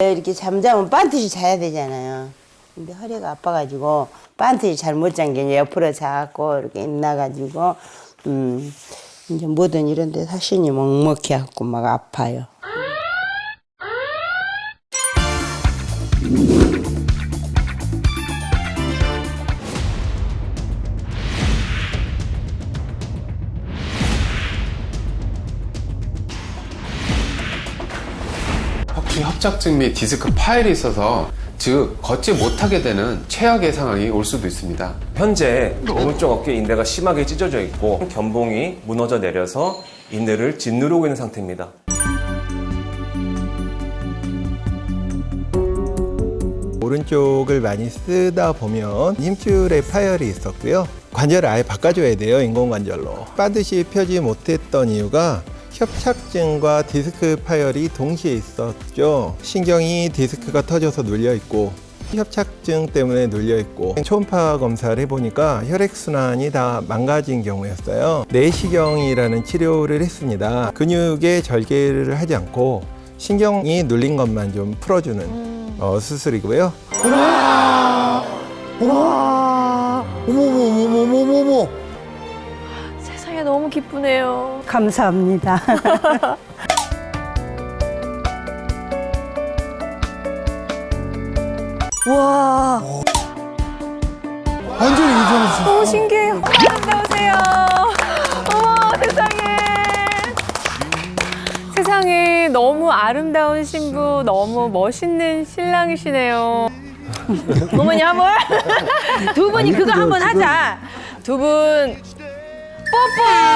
이렇게 잠자면 반드시 자야 되잖아요. 근데 허리가 아파가지고 반드시 잘못잔게 옆으로 자고 이렇게 있나가지고 음 이제 뭐든 이런데 사신이 먹먹히 하고 막 아파요. 척추 협착증 및 디스크 파열이 있어서 즉 걷지 못하게 되는 최악의 상황이 올 수도 있습니다. 현재 오른쪽 어깨 인대가 심하게 찢어져 있고 견봉이 무너져 내려서 인대를 짓누르고 있는 상태입니다. 오른쪽을 많이 쓰다 보면 힘줄에 파열이 있었고요. 관절을 아예 바꿔줘야 돼요, 인공관절로. 빠듯이 펴지 못했던 이유가 협착증과 디스크 파열이 동시에 있었죠. 신경이 디스크가 터져서 눌려 있고 협착증 때문에 눌려 있고 초음파 검사를 해보니까 혈액순환이 다 망가진 경우였어요. 내시경이라는 치료를 했습니다. 근육에 절개를 하지 않고 신경이 눌린 것만 좀 풀어주는 어, 수술이고요. 어머머머 너무 기쁘네요. 감사합니다. 와, 완전히 괜찮으시 너무 신기해요. 아름다우세요. 어머, 세상에. 세상에 너무 아름다운 신부, 너무 멋있는 신랑이시네요. 어머니 한 번. 두 분이 그거 한 번 하자. 두 분 Bye bye.